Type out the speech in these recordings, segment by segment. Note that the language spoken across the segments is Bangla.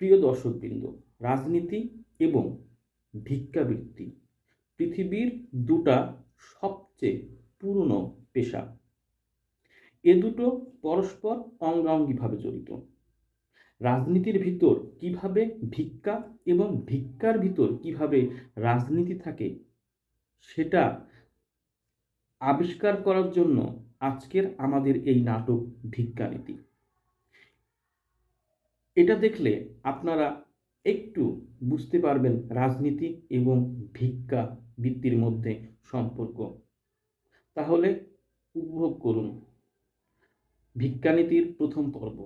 প্রিয় দর্শকবৃন্দ, রাজনীতি এবং ভিক্ষাবৃত্তি পৃথিবীর দুটা সবচেয়ে পুরনো পেশা। এ দুটো পরস্পর অঙ্গাঙ্গিভাবে জড়িত। রাজনীতির ভিতর কীভাবে ভিক্ষা এবং ভিক্ষার ভিতর কীভাবে রাজনীতি থাকে, সেটা আবিষ্কার করার জন্য আজকের আমাদের এই নাটক ভিক্ষানীতি। এটা দেখলে আপনারা একটু বুঝতে পারবেন রাজনীতি এবং ভিক্ষা বৃত্তির মধ্যে সম্পর্ক। তাহলে উপভোগ করুন। ভিক্ষানীতির প্রথম পর্ব।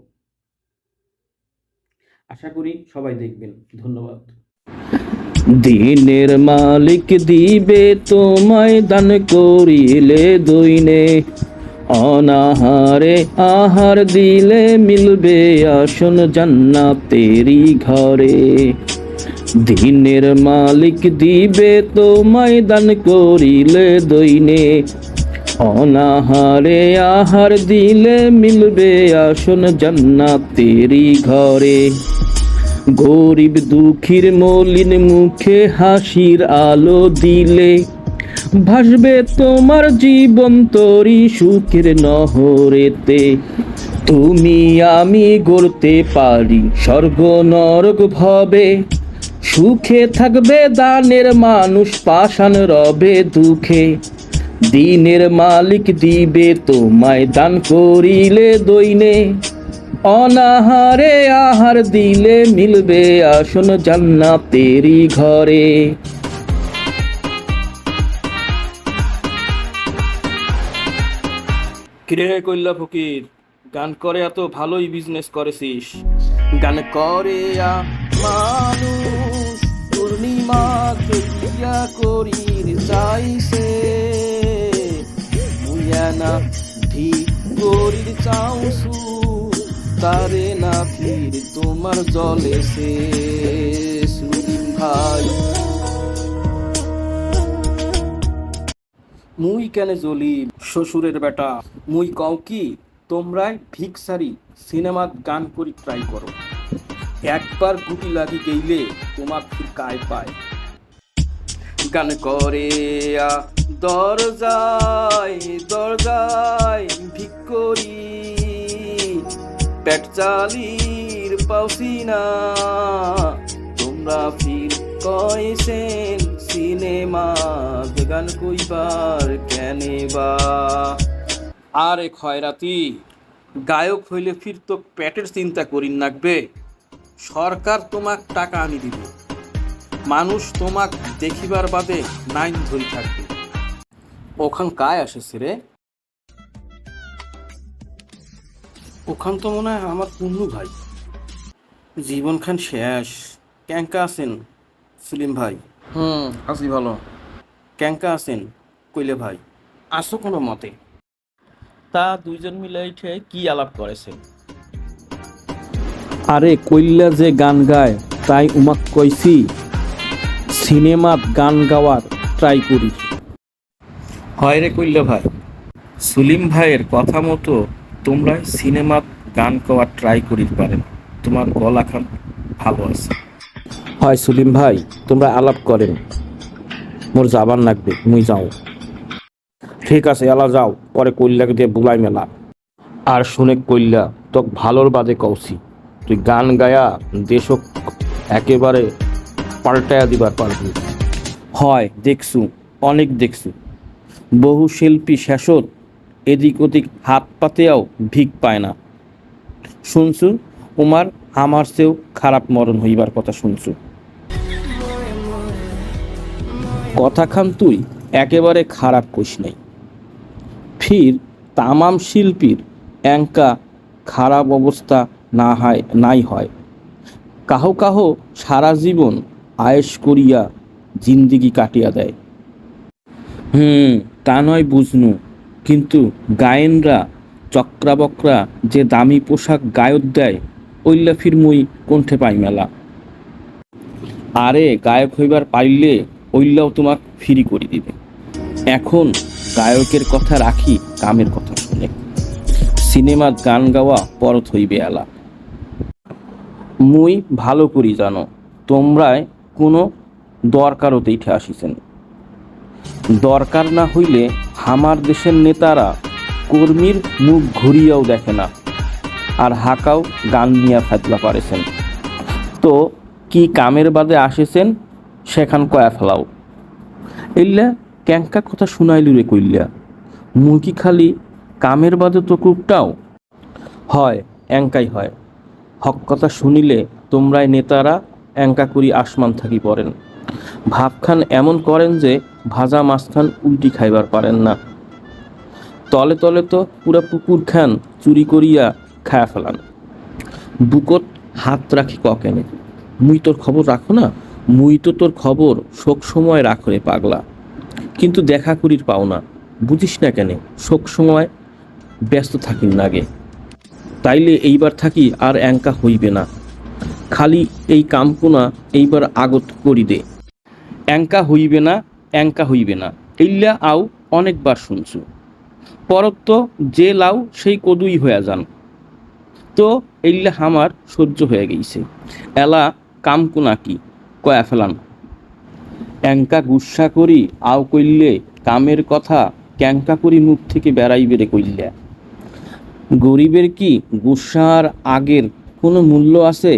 আশা করি সবাই দেখবেন। ধন্যবাদ। দিনের মালিক দিবে তোমায় দান করিলে দইনে অনাহারে আহার দিলে মিলবে আসন জান্নাতেরি ঘরে। দিনের মালিক দিবে তো ময়দান করিলে দইনে অনাহারে আহার দিলে মিলবে আসন জান্নাতেরি ঘরে। গরিব দুঃখীর মলিন মুখে হাসির আলো দিলে। ভাসবে তোমার জীবন তরি সুখের নহরেতে। তুমি আমি গড়তে পারি স্বর্গ নরক ভবে। সুখে থাকবে দানের মানুষ, পাষাণ রবে দুঃখে। দিনের মালিক দিবে তোমায়, দান করিলে দইনে অনাহারে আহার দিলে মিলবে আসন জান্নাতেরি ঘরে। কিরে কইল্লা ফকির, গান করে এত ভালোই বিজনেস করেছিস গান করে মানুষ, পূর্ণিমাকে দিয়া করির চাইছে। মুয়ানা ঠিক করির চাউসু তারে না ফির তোমার জলে সে সুদিন ভাই মুই কেনে জ্বলি, শ্বশুরের বেটা? মুই কও কি, তোমরাই ভিক্ষারি, সিনেমাত গান করি ট্রাই করো। একবার গুটি লাগি গেইলে তোমার ফির কায় পায়। গান করে দরজায় দরজায় ভিক্ষরি। পেট চালির পাউসি না তোমরা ফির কইছেন সিনেমা, বেগান কইবার কেনে বা? আরে খয়রাতি, গায়ক হইলে ফির তো প্যাটের চিন্তা করিন নাকবে সরকার তোমাক টাকা আনি দিবে। মানুষ তোমাক দেখিবার বাদে নাইন ধরি থাকবে। ওখান কায় আসেছে রে? ওখান তো মনে হয় আমার পুন্নু ভাই। জীবন খান শেষ। ক্যাঙ্কা আছেন, সেলিম ভাই। হুম। আছি ভালো। ক্যাঙ্কা আছেন কইলে ভাই। আসো কোনো মতে? তা দুইজন মিলে উঠে কি আলাপ করেছে আরে কইল্লা যে গান গায় তাই উমাক কইছি সিনেমাত গান গাওয়ার ট্রাই করি। হয় রে কইলে ভাই। সুলিম ভাইয়ের কথা মতো তোমরা সিনেমাত গান কওয়ার ট্রাই করিতে পারেন। তোমার গলা খান ভালো আছে। হয় সুলিম ভাই, তোমরা আলাপ করেন। মোর যাবার লাগবে, মুই যাও। ঠিক আছে এলা যাও, পরে কইল্লাকে দিয়ে বুলাই মেলা। আর শুনে কইল্লা, তোক ভালোর বাদে কৌছি তুই গান গায়া দেশক একেবারে পাল্টায়া দিবার পারবি। হয়, দেখছু, অনেক দেখছু। বহু শিল্পী শেষত এদিক ওদিক হাত পাতেও ভিক পায় না। শুনছু, উমার আমার চেয়েও খারাপ মরণ হইবার কথা শুনছু। কথা খান তুই, একেবারে খারাপ কইস নাই। ফির তামাম শিল্পীর অ্যাঙ্কা খারাপ অবস্থা না হয়, নাই হয়। কাহো কাহো সারা জীবন আয়েস করিয়া জিন্দিগি কাটিয়া দেয়। হুম, তা নয় বুঝনু, কিন্তু গায়েনরা, চক্রাবকরা যে দামি পোশাক গায়ক দেয় ওইল্লা ফির মুই কণ্ঠে পাই মেলা। আরে গায়ক হইবার পাইলে ওইল্লাও তোমাক ফিরি করে দিবে। এখন গায়কের কথা রাখি, কামের কথা শুনে। সিনেমার গান গাওয়া পরত হইবে আলা মুই ভালো করি জানো তোমরাই কোনো দরকারতে উঠে আসিছেন। দরকার না হইলে হামার দেশের নেতারা কর্মীর মুখ ঘুরিয়াও দেখে না, আর হাকাও গান নিয়া ফেতলা পারেছেন। তো কি কামের বাদে আসেছেন? সেখান কয়া ফেলাও। এল্লা ক্যাঙ্কা কথা শুনাইলু রে কইল্লা, মুই কি খালি কামের বাদে তো কুকটাও হয় অ্যাঙ্কাই হয়। হক কথা শুনিলে তোমরাই নেতারা অ্যাঙ্কা করি আসমান থাকি পড়েন। ভাবখান এমন করেন যে ভাজা মাছখান উল্টি খাইবার পারেন না। তলে তলে তো পুরা পুকুর খান চুরি করিয়া খায়া ফেলান। বুকত হাত রাখি ককেনে মুই তোর খবর রাখো না? মুই তো তোর খবর শোক সময় রাখো রে পাগলা। কিন্তু দেখা করির পাও না। বুঝিস না কেন, শোক সময় ব্যস্ত থাকিন নাগে। তাইলে এইবার থাকি আর অ্যাঙ্কা হইবে না। খালি এই কামকুনা এইবার আগত করি দে। অ্যাঙ্কা হইবে না অ্যাঙ্কা হইবে না। এইলা আও অনেকবার শুনছু। পরত্ব যে লাউ সেই কদুই হয়ে যান। তো এইলা হামার সহ্য হয়ে গেছে এলা কামকুনা কি? কয়া ফেলান অ্যাঙ্কা গুসা করি, আও কইলে কামের কথা ক্যাঙ্কা করি মুখ থেকে বেড়াই বেড়ে কইল্যা গরিবের কি গুসার আগের কোনো মূল্য আছে?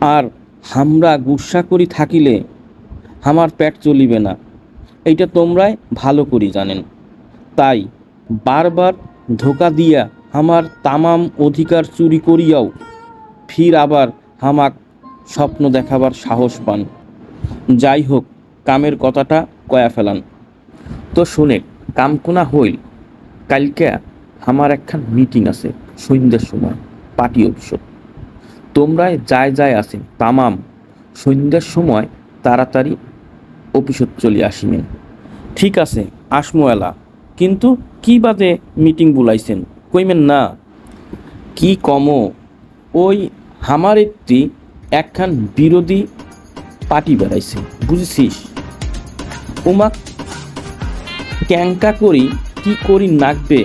আর হামরা গুসা করি থাকিলে আমার পেট চলিবে না। এইটা তোমরাই ভালো করি জানেন। তাই বারবার ধোকা দিয়া আমার তামাম অধিকার চুরি করিয়াও ফির আবার হামাক স্বপ্ন দেখাবার সাহস পান। যাই হোক কামের কথাটা কয়া ফেলান। তো শোনে, কামকোনা হইল, কালকে আমার একখান মিটিং আছে, সন্ধ্যের সময় পার্টি অফিসত তোমরাই যায় যায় আছেন তামাম, সন্ধ্যার সময় তাড়াতাড়ি অফিসত চলে আসিবেন। ঠিক আছে, আসমো এলা, কিন্তু কি বাদে মিটিং বুলাইছেন কইমেন না। কি কমো, ওই হামার একটি একখান বিরোধী পার্টি বেড়াইছে বুঝেছিস? উমাক ক্যাঙ্কা করি, কি করি নাকবে,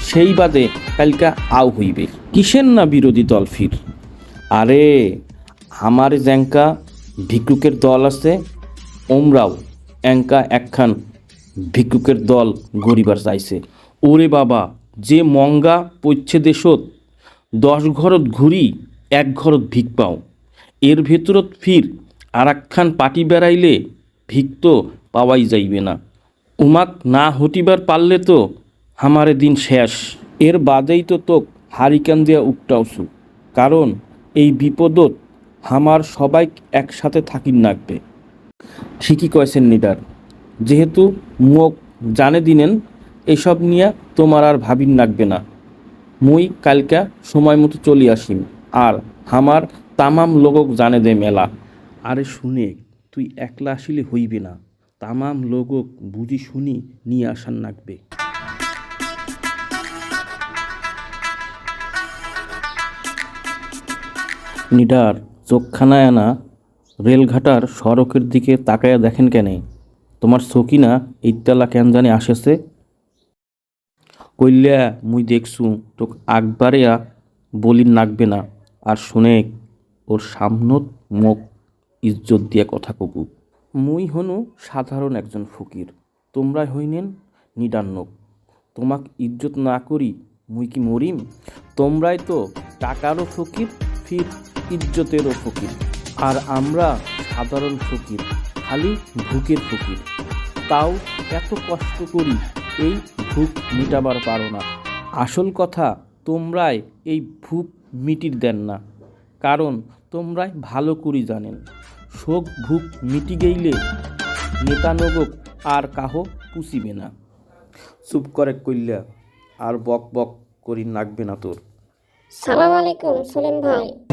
সেই বাদে কালকা আও হইবে। কিসের না বিরোধী দল ফির? আরে, আমার জ্যাঙ্কা ভিক্ষুকের দল আছে, ওমরাও অ্যাঙ্কা একখান ভিক্ষুকের দল গরিবার চাইছে। ওরে বাবা, যে মঙ্গা পচ্ছে দেশত, দশ ঘরত ঘুরি, এক ঘরত ভিক পাও। এর ভেতরত ফির আর একখান পাটি বেড়াইলে ভিক তো পাওয়াই যাইবে না। উমাক না হটিবার পারলে তো হামারে দিন শেষ। এর বাদেই তো তোক হারিকান দিয়া উকটাওছু। কারণ এই বিপদত হামার সবাই একসাথে থাকিন নাকবে ঠিকই কয়েছেন নিডার যেহেতু মুখ জানে দিনেন, এসব নিয়ে তোমার আর ভাবিন নাকবে না। মুই কালকা সময় মতো চলি আসিম। আর হামার তামাম লোকক জানে দে মেলা। আরে শুনে, তুই একলা আসিলে হইবে না। তামাম লোকক বুঝি শুনি নিয়ে আসার নাকবে। নিডার, চোখখানায় আনা রেলঘাটার সড়কের দিকে তাকায়া দেখেন কেনে? তোমার সকিনা ইত্তালা কেন জানি আসেছে? কইল্যা, মুই দেখছু, তোক আকবারেয়া বলির নাকবে না। আর শুনে ওর সামনত মোক ইজ্জত দিয়া কথা কবু। মুই হনু সাধারণ একজন ফকির তোমরা হইনেন নিডান্নক তোমাক ইজ্জত না করি মুই কি মরিম? তোমরাই তো টাকারও ফকির, ফির ইজ্জতেরও ফকির। আর আমরা সাধারণ ফকির, খালি ভুকের ফকির। তাও এত কষ্ট করি এই ভুক মিটাবার পারো না। আসল কথা, তোমরাই এই ভুক মিটির দেন না। কারণ তোমরাই ভালো করি জানেন। শোক ভুক মিটি গেইলে নেতানগক আর কাহ পুষিবে না। চুপ করে কইল্যা আর বক বক করি নাকবে না তোর। সালাম আলাইকুম, সলিম ভাই।